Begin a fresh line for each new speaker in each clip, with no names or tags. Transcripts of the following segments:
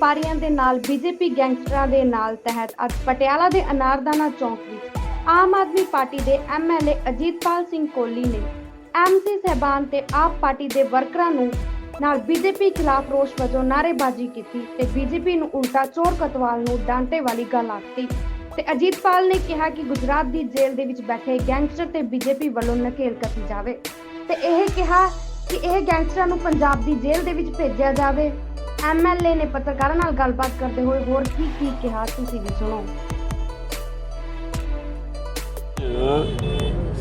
ਵਪਾਰੀਆਂ ਦੇ ਨਾਲ, ਬੀਜੇਪੀ ਗੈਂਗਸਟਰਾਂ ਦੇ ਨਾਲ ਤਹਿਤ ਅੱਜ ਪਟਿਆਲਾ ਦੇ ਅਨਾਰਦਾਨਾ ਚੌਂਕ ਵਿੱਚ ਆਮ ਆਦਮੀ ਪਾਰਟੀ ਦੇ ਐਮਐਲਏ ਅਜੀਤਪਾਲ ਸਿੰਘ ਕੋਹਲੀ ਨੇ ਐਮਸੀ ਸਹਿਬਾਨ ਤੇ ਆਪ ਪਾਰਟੀ ਦੇ ਵਰਕਰਾਂ ਨੂੰ ਨਾਲ ਬੀਜੇਪੀ ਖਿਲਾਫ ਰੋਸ ਵਜੋਂ ਨਾਅਰੇਬਾਜ਼ੀ ਕੀਤੀ ਤੇ ਬੀਜੇਪੀ ਨੂੰ ਉਲਟਾ ਚੋਰ ਕਤਵਾਲ ਨੂੰ ਡਾਂਟੇ ਵਾਲੀ ਗੱਲ ਆਖੀ ਤੇ ਅਜੀਤਪਾਲ ਨੇ ਕਿਹਾ ਕਿ ਗੁਜਰਾਤ ਦੀ ਜੇਲ੍ਹ ਦੇ ਵਿੱਚ ਬੈਠੇ ਗੈਂਗਸਟਰ ਤੇ ਬੀਜੇਪੀ ਵੱਲੋਂ ਨਕੇਲ ਕੱਟੀ ਜਾਵੇ ਤੇ ਇਹ ਕਿਹਾ ਕਿ ਇਹ ਗੈਂਗਸਟਰਾਂ ਨੂੰ ਪੰਜਾਬ ਦੀ ਜੇਲ੍ਹ ਦੇ ਵਿੱਚ ਭੇਜਿਆ ਜਾਵੇ। ਐਮਐਲਏ ਨੇ ਪੱਤਰਕਾਰਾਂ ਨਾਲ ਗੱਲਬਾਤ ਕਰਦੇ ਹੋਏ ਹੋਰ ਕੀ ਕੀ ਕਿਹਾ ਤੁਸੀਂ ਵੀ ਸੁਣੋ।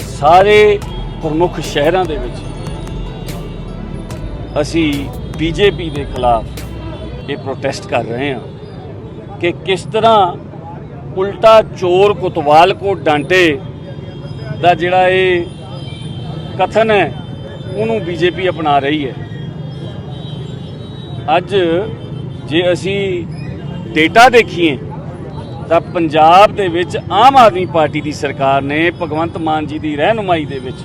ਸਾਰੇ ਪ੍ਰਮੁੱਖ ਸ਼ਹਿਰਾਂ ਦੇ ਵਿੱਚ ਅਸੀਂ ਬੀਜੇਪੀ ਦੇ ਖਿਲਾਫ ਇਹ ਪ੍ਰੋਟੈਸਟ ਕਰ ਰਹੇ ਹਾਂ ਕਿ ਕਿਸ ਤਰ੍ਹਾਂ ਉਲਟਾ ਚੋਰ ਕੁਤਵਾਲ ਕੋ ਡਾਂਟੇ ਦਾ ਜਿਹੜਾ ਇਹ ਕਥਨ ਹੈ, ਉਹਨੂੰ ਬੀਜੇਪੀ ਅਪਣਾ ਰਹੀ ਹੈ। ਅੱਜ ਜੇ ਅਸੀਂ ਡੇਟਾ ਦੇਖੀਏ, ਤਾਂ ਪੰਜਾਬ ਦੇ ਵਿੱਚ ਆਮ ਆਦਮੀ ਪਾਰਟੀ ਦੀ ਸਰਕਾਰ ਨੇ ਭਗਵੰਤ ਮਾਨ ਜੀ ਦੀ ਰਹਿਨੁਮਾਈ ਦੇ ਵਿੱਚ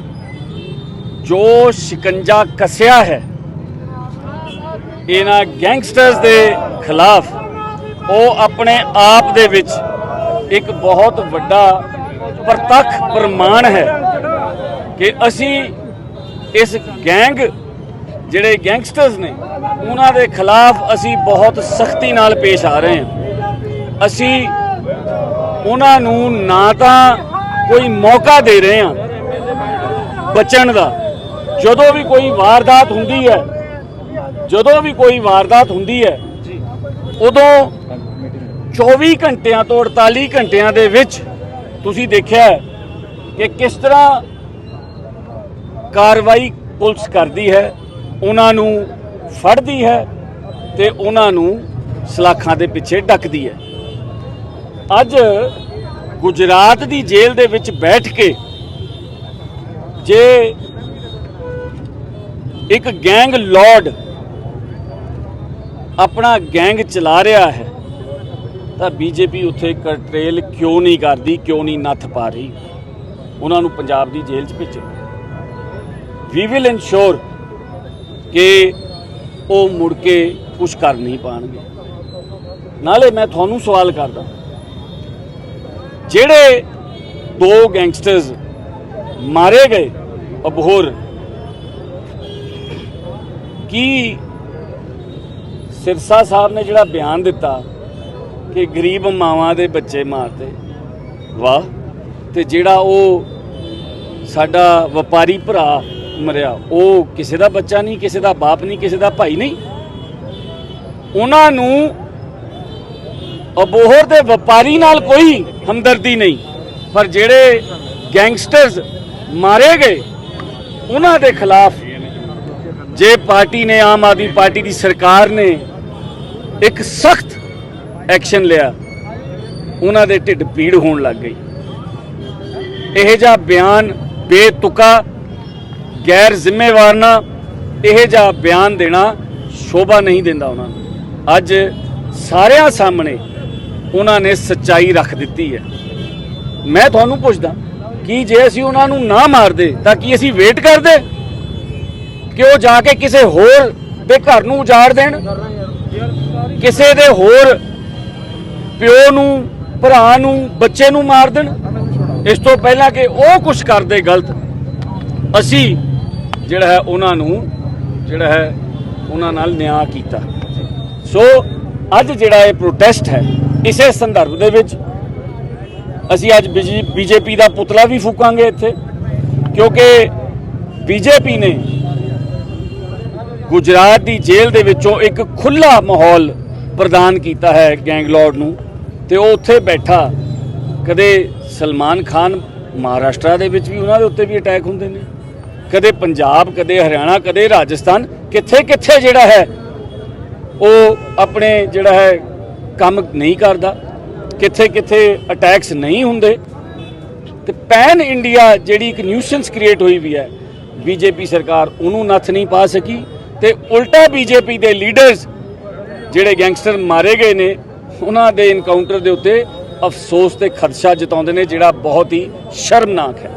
ਜੋ ਸ਼ਿਕੰਜਾ ਕੱਸਿਆ ਹੈ, ਇਹਨਾਂ ਗੈਂਗਸਟਰਸ ਦੇ ਖਿਲਾਫ, ਉਹ ਆਪਣੇ ਆਪ ਦੇ ਵਿੱਚ ਇੱਕ ਬਹੁਤ ਵੱਡਾ ਪ੍ਰਤੱਖ ਪ੍ਰਮਾਣ ਹੈ ਕਿ ਅਸੀਂ ਇਸ ਗੈਂਗ ਜਿਹੜੇ ਗੈਂਗਸਟਰਸ ਨੇ, ਉਹਨਾਂ ਦੇ ਖਿਲਾਫ ਅਸੀਂ ਬਹੁਤ ਸਖਤੀ ਨਾਲ ਪੇਸ਼ ਆ ਰਹੇ ਹਾਂ। ਅਸੀਂ ਉਹਨਾਂ ਨੂੰ ਨਾ ਤਾਂ ਕੋਈ ਮੌਕਾ ਦੇ ਰਹੇ ਹਾਂ ਬਚਣ ਦਾ। ਜਦੋਂ ਵੀ ਕੋਈ ਵਾਰਦਾਤ ਹੁੰਦੀ ਹੈ, ਜਦੋਂ ਵੀ ਕੋਈ ਵਾਰਦਾਤ ਹੁੰਦੀ ਹੈ, ਉਦੋਂ 24 ਘੰਟਿਆਂ ਤੋਂ 48 ਘੰਟਿਆਂ ਦੇ ਵਿੱਚ ਤੁਸੀਂ ਦੇਖਿਆ ਕਿ ਕਿਸ ਤਰ੍ਹਾਂ ਕਾਰਵਾਈ ਪੁਲਿਸ ਕਰਦੀ ਹੈ। ਉਹਨਾਂ ਨੂੰ ਫੜਦੀ ਹੈ ਤੇ ਉਹਨਾਂ ਨੂੰ ਸਲਾਖਾਂ ਦੇ ਪਿੱਛੇ ਡੱਕਦੀ ਹੈ। ਅੱਜ ਗੁਜਰਾਤ ਦੀ ਜੇਲ੍ਹ ਦੇ ਵਿੱਚ ਬੈਠ ਕੇ ਜੇ ਇੱਕ ਗੈਂਗ ਲਾਰਡ ਆਪਣਾ ਗੈਂਗ ਚਲਾ ਰਿਹਾ ਹੈ, ਤਾਂ ਬੀਜੇਪੀ ਉੱਥੇ ਕੰਟਰੇਲ ਕਿਉਂ ਨਹੀਂ ਕਰਦੀ, ਕਿਉਂ ਨਹੀਂ ਨੱਥ ਪਾ ਰਹੀ? ਉਹਨਾਂ ਨੂੰ ਪੰਜਾਬ ਦੀ ਜੇਲ੍ਹ 'ਚ ਭੇਜੋ। ਵੀ ਵਿਲ ਇਨਸ਼ੋਰ ਕਿ ਉਹ ਮੁੜ ਕੇ ਕੁਝ ਕਰ ਨਹੀਂ ਪਾਣਗੇ। ਨਾਲੇ ਮੈਂ ਤੁਹਾਨੂੰ ਸਵਾਲ ਕਰਦਾ ਜਿਹੜੇ ਦੋ ਗੈਂਗਸਟਰਸ ਮਾਰੇ ਗਏ, ਅਬਹੋਰ, ਕੀ ਸਿਰਸਾ ਸਾਹਿਬ ਨੇ ਜਿਹੜਾ ਬਿਆਨ ਦਿੱਤਾ ਕਿ ਗਰੀਬ ਮਾਵਾਂ ਦੇ ਬੱਚੇ ਮਾਰਦੇ ਵਾਹ, ਤੇ ਜਿਹੜਾ ਉਹ ਸਾਡਾ ਵਪਾਰੀ ਭਰਾ ਮਰਿਆ। ਉਹ ਕਿਸੇ ਦਾ ਬੱਚਾ ਨਹੀਂ, ਕਿਸੇ ਦਾ ਬਾਪ ਨਹੀਂ, ਕਿਸੇ ਦਾ ਭਾਈ ਨਹੀਂ। ਉਹਨਾਂ ਨੂੰ ਅਬੋਹਰ ਦੇ ਵਪਾਰੀ ਨਾਲ ਕੋਈ ਹਮਦਰਦੀ ਨਹੀਂ। ਪਰ ਜਿਹੜੇ ਗੈਂਗਸਟਰਸ ਮਾਰੇ ਗਏ, ਉਹਨਾਂ ਦੇ ਖਿਲਾਫ ਜੇ ਪਾਰਟੀ ਨੇ, ਆਮ ਆਦਮੀ ਪਾਰਟੀ ਦੀ ਸਰਕਾਰ ਨੇ ਇੱਕ ਸਖਤ ਐਕਸ਼ਨ ਲਿਆ, ਉਹਨਾਂ ਦੇ ਢਿੱਡ ਪੀੜ ਹੋਣ ਲੱਗ ਗਈ। ਇਹ ਜਿਹਾ ਬਿਆਨ ਬੇਤੁਕਾ ਗੈਰ ਜ਼ਿੰਮੇਵਾਰ ਨਾ ਇਹ ਜਿਹਾ ਬਿਆਨ ਦੇਣਾ ਸ਼ੋਭਾ ਨਹੀਂ ਦਿੰਦਾ ਉਹਨਾਂ ਨੂੰ। ਅੱਜ ਸਾਰਿਆਂ ਸਾਹਮਣੇ ਉਹਨਾਂ ਨੇ ਸੱਚਾਈ ਰੱਖ ਦਿੱਤੀ ਹੈ। ਮੈਂ ਤੁਹਾਨੂੰ ਪੁੱਛਦਾ, ਕਿ ਜੇ ਅਸੀਂ ਉਹਨਾਂ ਨੂੰ ਨਾ ਮਾਰਦੇ, ਤਾਂ ਕੀ ਅਸੀਂ ਵੇਟ ਕਰਦੇ? ਕਿ ਉਹ ਜਾ ਕੇ ਕਿਸੇ ਹੋਰ ਦੇ ਘਰ ਨੂੰ ਉਜਾੜ ਦੇਣ? ਕਿਸੇ ਦੇ ਹੋਰ ਪਿਓ ਨੂੰ, ਭਰਾ ਨੂੰ, ਬੱਚੇ ਨੂੰ ਮਾਰ ਦੇਣ? ਇਸ ਤੋਂ ਪਹਿਲਾਂ ਕਿ ਉਹ ਕੁਝ ਕਰਦੇ ਗਲਤ? ਅਸੀਂ ਜਿਹੜਾ ਹੈ ਉਹਨਾਂ ਨੂੰ, ਜਿਹੜਾ ਹੈ ਉਹਨਾਂ ਨਾਲ ਨਿਆਂ ਕੀਤਾ। ਸੋ ਅੱਜ ਜਿਹੜਾ ਇਹ ਪ੍ਰੋਟੈਸਟ ਹੈ, ਇਸੇ ਸੰਦਰਭ ਦੇ ਵਿੱਚ ਅਸੀਂ ਅੱਜ ਬੀਜੇਪੀ ਦਾ ਪੁਤਲਾ ਵੀ ਫੂਕਾਂਗੇ ਇੱਥੇ, ਕਿਉਂਕਿ ਬੀਜੇਪੀ ਨੇ ਗੁਜਰਾਤ ਦੀ ਜੇਲ੍ਹ ਦੇ ਵਿੱਚੋਂ ਇੱਕ ਖੁੱਲਾ ਮਾਹੌਲ ਪ੍ਰਦਾਨ ਕੀਤਾ ਹੈ ਗੈਂਗਲੌਰਡ ਨੂੰ, ਤੇ ਉਹ ਉੱਥੇ ਬੈਠਾ। ਕਦੇ ਸਲਮਾਨ ਖਾਨ ਮਹਾਰਾਸ਼ਟਰ ਦੇ ਵਿੱਚ ਵੀ ਉਹਨਾਂ ਦੇ ਉੱਤੇ ਵੀ ਅਟੈਕ ਹੁੰਦੇ ਨੇ। ਕਦੇ ਪੰਜਾਬ, ਕਦੇ ਹਰਿਆਣਾ, ਕਦੇ ਰਾਜਸਥਾਨ, ਕਿੱਥੇ ਕਿੱਥੇ ਜਿਹੜਾ ਹੈ, ਉਹ ਆਪਣੇ ਜਿਹੜਾ ਹੈ ਕੰਮ ਨਹੀਂ ਕਰਦਾ, ਕਿੱਥੇ ਕਿੱਥੇ ਅਟੈਕਸ ਨਹੀਂ ਹੁੰਦੇ। ਤੇ ਪੈਨ ਇੰਡੀਆ ਜਿਹੜੀ ਇੱਕ ਨਿਊਸੈਂਸ ਕ੍ਰੀਏਟ ਹੋਈ ਵੀ ਹੈ ਬੀਜੇਪੀ ਸਰਕਾਰ ਉਹਨੂੰ ਨੱਥ ਨਹੀਂ ਪਾ ਸਕੀ ਤੇ ਉਲਟਾ ਬੀਜੇਪੀ ਦੇ ਲੀਡਰਸ ਜਿਹੜੇ ਗੈਂਗਸਟਰ ਮਾਰੇ ਗਏ ਨੇ, ਉਹਨਾਂ ਦੇ ਇਨਕਾਊਂਟਰ ਦੇ ਉੱਤੇ ਅਫਸੋਸ ਤੇ ਖਦਸ਼ਾ ਜਤਾਉਂਦੇ ਨੇ, ਜਿਹੜਾ ਬਹੁਤ ਹੀ ਸ਼ਰਮਨਾਕ ਹੈ।